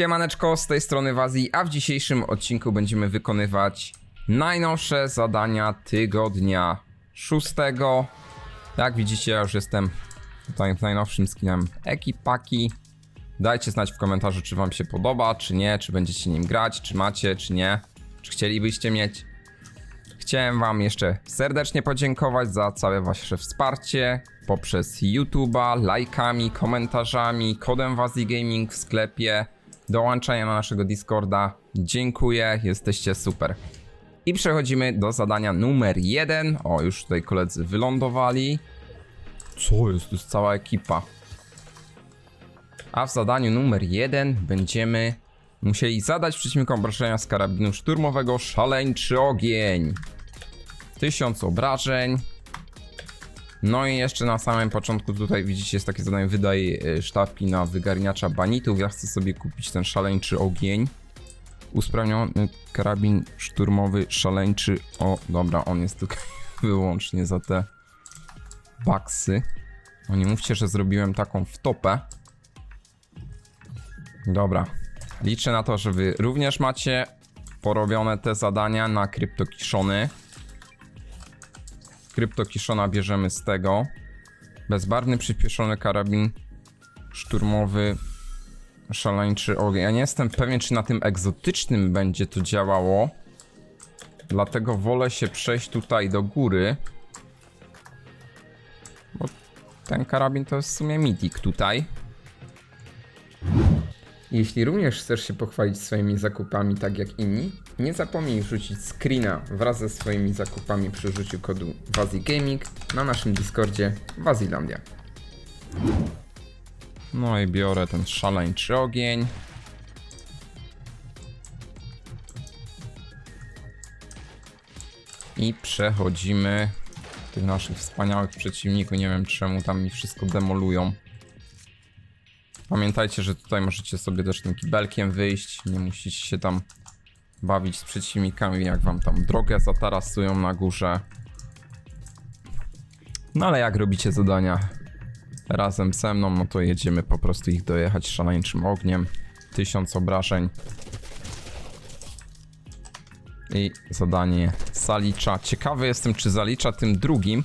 Siemaneczko, z tej strony Wazji, a w dzisiejszym odcinku będziemy wykonywać najnowsze zadania tygodnia szóstego. Jak widzicie, ja już jestem tutaj w najnowszym skinem ekipaki. Dajcie znać w komentarzu, czy wam się podoba, czy nie, czy będziecie nim grać, czy macie, czy nie, czy chcielibyście mieć. Chciałem Wam jeszcze serdecznie podziękować za całe Wasze wsparcie poprzez YouTube'a, lajkami, komentarzami, kodem Wazi Gaming w sklepie, dołączenia na naszego Discorda. Dziękuję, jesteście super. I przechodzimy do zadania numer jeden. O, już tutaj koledzy wylądowali. Co jest? Tu jest cała ekipa. A w zadaniu numer jeden będziemy musieli zadać przeciwnikom obrażenia z karabinu szturmowego szaleńczy ogień. 1000 obrażeń. No i jeszcze na samym początku tutaj widzicie jest takie zadanie wydaj y, sztabki na wygarniacza banitów. Ja chcę sobie kupić ten szaleńczy ogień. Usprawniony karabin szturmowy szaleńczy. O, dobra, on jest tylko wyłącznie za te baksy. No nie mówcie, że zrobiłem taką wtopę. Dobra. Liczę na to, że wy również macie porobione te zadania na kryptokiszony. Kryptokiszona bierzemy z tego. Bezbarwny przyspieszony karabin szturmowy szaleńczy ogień. Ja nie jestem pewien, czy na tym egzotycznym będzie to działało. Dlatego wolę się przejść tutaj do góry. Bo ten karabin to jest w sumie mitik tutaj. Jeśli również chcesz się pochwalić swoimi zakupami tak jak inni, nie zapomnij rzucić screena wraz ze swoimi zakupami przy użyciu kodu WaziGaming na naszym Discordzie Wazilandia. No i biorę ten szaleńczy ogień. I przechodzimy tych naszych wspaniałych przeciwników. Nie wiem czemu tam mi wszystko demolują. Pamiętajcie, że tutaj możecie sobie też tym kibelkiem wyjść. Nie musicie się tam bawić z przeciwnikami, jak wam tam drogę zatarasują na górze. No ale jak robicie zadania razem ze mną, no to jedziemy po prostu ich dojechać szaleńczym ogniem. Tysiąc obrażeń. I zadanie zalicza. Ciekawy jestem, czy zalicza tym drugim.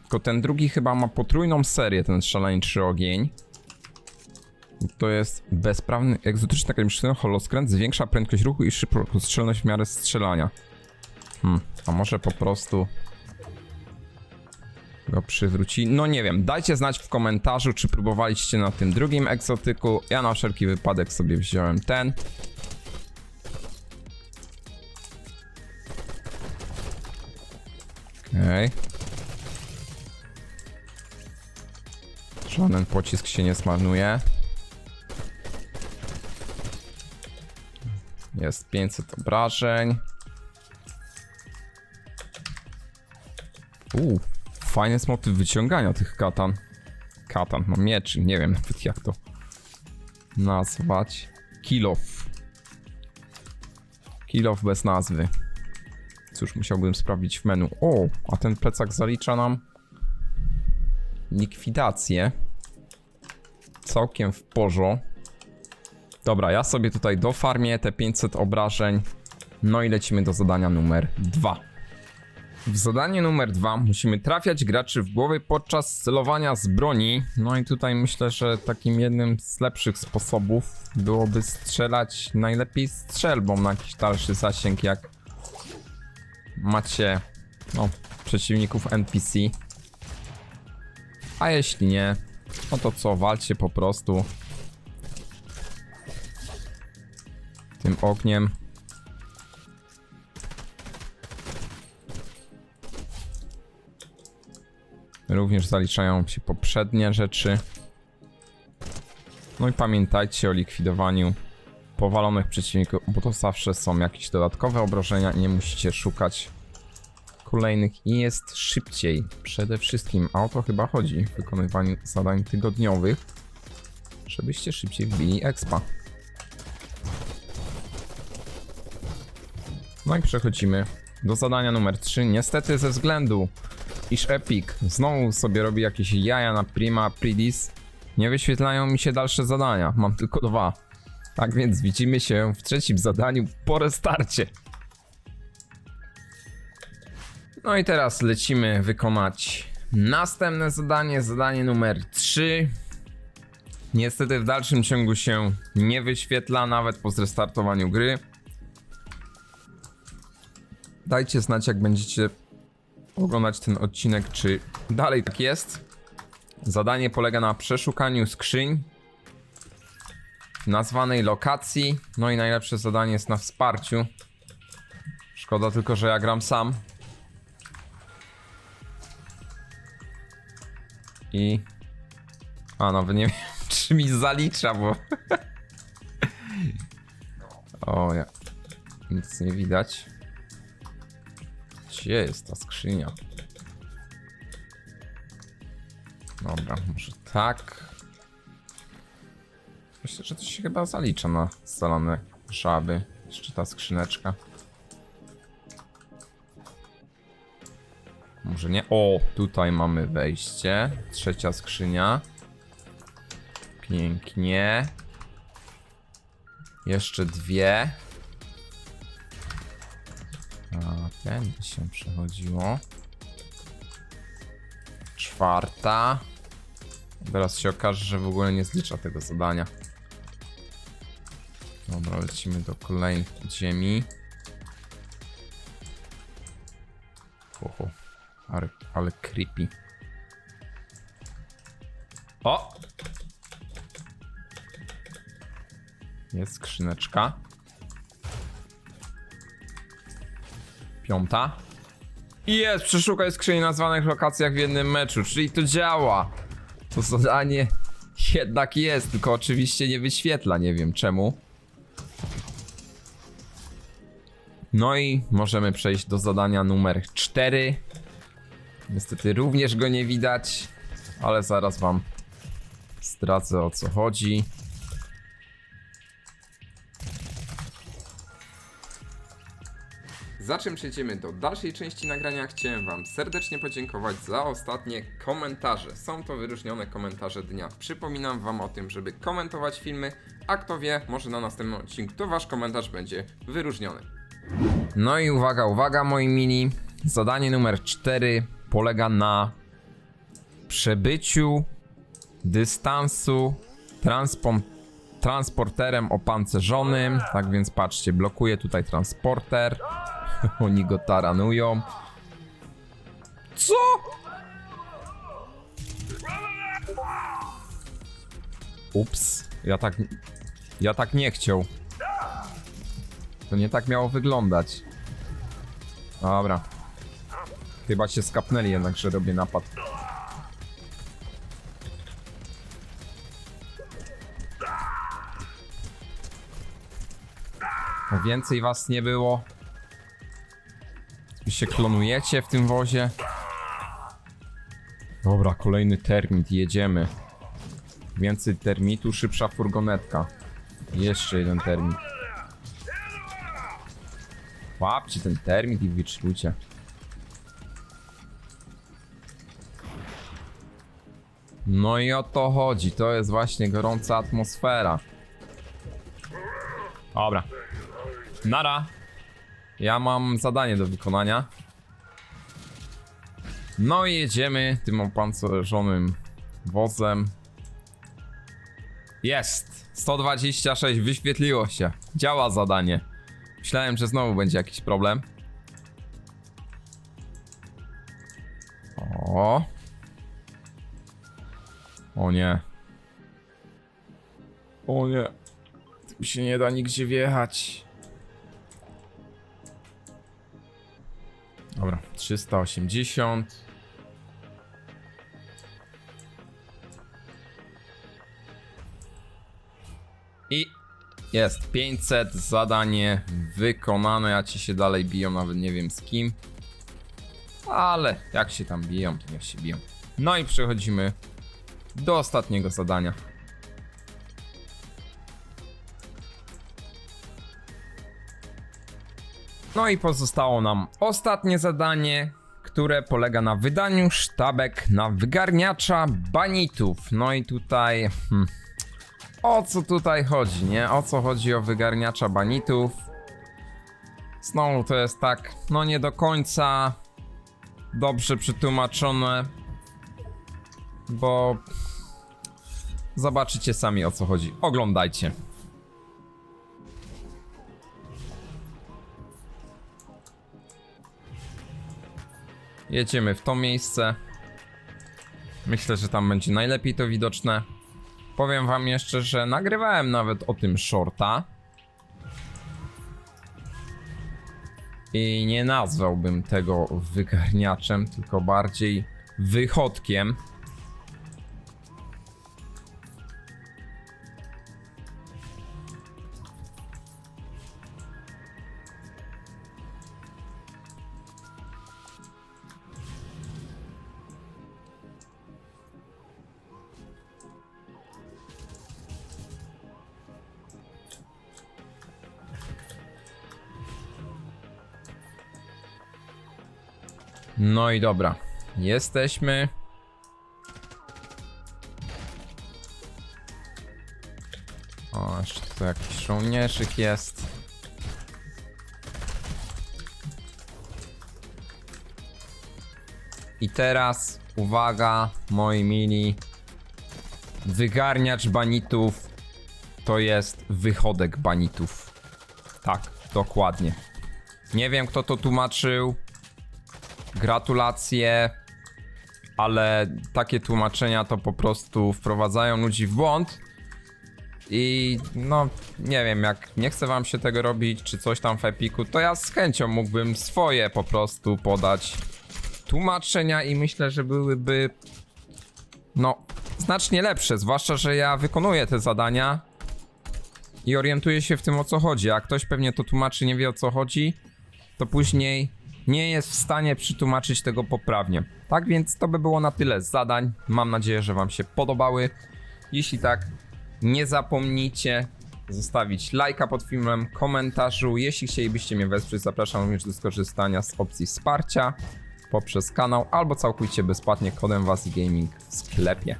Tylko ten drugi chyba ma potrójną serię, ten szaleńczy ogień. To jest bezprawny, egzotyczny akademicki holoskręt, zwiększa prędkość ruchu i szybkostrzelność w miarę strzelania. Hmm, a może po prostu go przywróci? No nie wiem, dajcie znać w komentarzu, czy próbowaliście na tym drugim egzotyku. Ja na wszelki wypadek sobie wziąłem ten. Okej. Okay. Żaden pocisk się nie zmarnuje. Jest 500 obrażeń. Uuu, fajny jest motyw wyciągania tych katan. Katan, no mieczy, nie wiem nawet jak to nazwać. Kilof. Kilof bez nazwy. Cóż, musiałbym sprawdzić w menu. O, a ten plecak zalicza nam likwidację. Całkiem w porządku. Dobra, ja sobie tutaj dofarmię te 500 obrażeń. No i lecimy do zadania numer 2. W zadaniu numer 2 musimy trafiać graczy w głowy podczas celowania z broni. No i tutaj myślę, że takim jednym z lepszych sposobów byłoby strzelać najlepiej strzelbą na jakiś dalszy zasięg, jak macie no, przeciwników NPC. A jeśli nie, no to co, walcie po prostu tym ogniem. Również zaliczają się poprzednie rzeczy. No i pamiętajcie o likwidowaniu powalonych przeciwników, bo to zawsze są jakieś dodatkowe obrażenia i nie musicie szukać kolejnych i jest szybciej. Przede wszystkim, a o to chyba chodzi w wykonywaniu zadań tygodniowych, żebyście szybciej wbili expa. No i przechodzimy do zadania numer 3. Niestety ze względu, iż Epic znowu sobie robi jakieś jaja na Prima Pridis, nie wyświetlają mi się dalsze zadania. Mam tylko dwa. Tak więc widzimy się w trzecim zadaniu po restarcie. No i teraz lecimy wykonać następne zadanie, zadanie numer 3. Niestety w dalszym ciągu się nie wyświetla nawet po zrestartowaniu gry. Dajcie znać jak będziecie oglądać ten odcinek, czy dalej tak jest. Zadanie polega na przeszukaniu skrzyń nazwanej lokacji. No i najlepsze zadanie jest na wsparciu. Szkoda tylko, że ja gram sam. I. A, nawet nie wiem, czy mi zalicza, bo. o, ja. Nic nie widać. Gdzie jest ta skrzynia? Dobra, może tak. Myślę, że to się chyba zalicza na scalone żaby. Jeszcze ta skrzyneczka. Może nie. O, tutaj mamy wejście. Trzecia skrzynia. Pięknie. Jeszcze dwie. Ten się przechodziło. Czwarta. Teraz się okaże, że w ogóle nie zlicza tego zadania. Dobra, lecimy do kolejnych ziemi. Oho, ale, ale creepy. O! Jest skrzyneczka. Piąta. I jest, przeszukaj skrzyni nazwanych lokacjach w jednym meczu, czyli to działa. To zadanie jednak jest, tylko oczywiście nie wyświetla, nie wiem czemu. No i możemy przejść do zadania numer 4. Niestety również go nie widać, ale zaraz wam zdradzę o co chodzi. Zaczym przejdziemy do dalszej części nagrania, chciałem Wam serdecznie podziękować za ostatnie komentarze. Są to wyróżnione komentarze dnia. Przypominam Wam o tym, żeby komentować filmy, a kto wie, może na następnym odcinku to Wasz komentarz będzie wyróżniony. No i uwaga, uwaga moi mini. Zadanie numer 4 polega na przebyciu dystansu transpom- transporterem opancerzonym. Tak więc patrzcie, blokuję tutaj transporter. Oni go taranują. Co? Ups, ja tak. Ja tak nie chciał. To nie tak miało wyglądać. Dobra. Chyba się skapnęli jednak, że robię napad. No Więcej was nie było. Się klonujecie w tym wozie. Dobra, kolejny termit, jedziemy. Więcej termitu, szybsza furgonetka. Jeszcze jeden termit. Łapcie ten termit i wyczlujcie. No i o to chodzi, to jest właśnie gorąca atmosfera. Dobra. Nara. Ja mam zadanie do wykonania. No i jedziemy tym opancerzonym wozem. Jest! 126, wyświetliło się. Działa zadanie. Myślałem, że znowu będzie jakiś problem. O. O nie. O nie. Tu się nie da nigdzie wjechać. Dobra, 380. I jest 500, zadanie wykonane, a ci się dalej biją, nawet nie wiem z kim. Ale jak się tam biją, to niech się biją. No i przechodzimy do ostatniego zadania. No i pozostało nam ostatnie zadanie, które polega na wydaniu sztabek na wygarniacza banitów. No i tutaj hmm, o co tutaj chodzi, nie? O co chodzi o wygarniacza banitów? Znowu to jest tak, no nie do końca dobrze przetłumaczone, bo zobaczycie sami o co chodzi. Oglądajcie. Jedziemy w to miejsce. Myślę, że tam będzie najlepiej to widoczne. Powiem wam jeszcze, że nagrywałem nawet o tym shorta. I nie nazwałbym tego wygarniaczem, tylko bardziej wychodkiem. No i dobra. Jesteśmy. O, jeszcze tu jakiś żołnierzyk jest. I teraz, uwaga, moi mili. Wygarniacz banitów to jest wychodek banitów. Tak, dokładnie. Nie wiem, kto to tłumaczył. Gratulacje, ale takie tłumaczenia to po prostu wprowadzają ludzi w błąd. I no, nie wiem, jak nie chce wam się tego robić, czy coś tam w Epiku, to ja z chęcią mógłbym swoje po prostu podać tłumaczenia i myślę, że byłyby no, znacznie lepsze, zwłaszcza, że ja wykonuję te zadania i orientuję się w tym o co chodzi, a ktoś pewnie to tłumaczy, nie wie o co chodzi, to później nie jest w stanie przetłumaczyć tego poprawnie. Tak więc to by było na tyle zadań. Mam nadzieję, że Wam się podobały. Jeśli tak, nie zapomnijcie zostawić lajka pod filmem, komentarzu. Jeśli chcielibyście mnie wesprzeć, zapraszam również do skorzystania z opcji wsparcia poprzez kanał albo całkowicie bezpłatnie kodem Wazi Gaming w sklepie.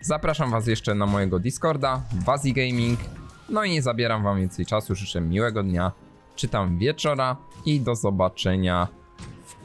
Zapraszam Was jeszcze na mojego Discorda, Wazi Gaming. No i nie zabieram Wam więcej czasu, życzę miłego dnia, czy tam wieczora i do zobaczenia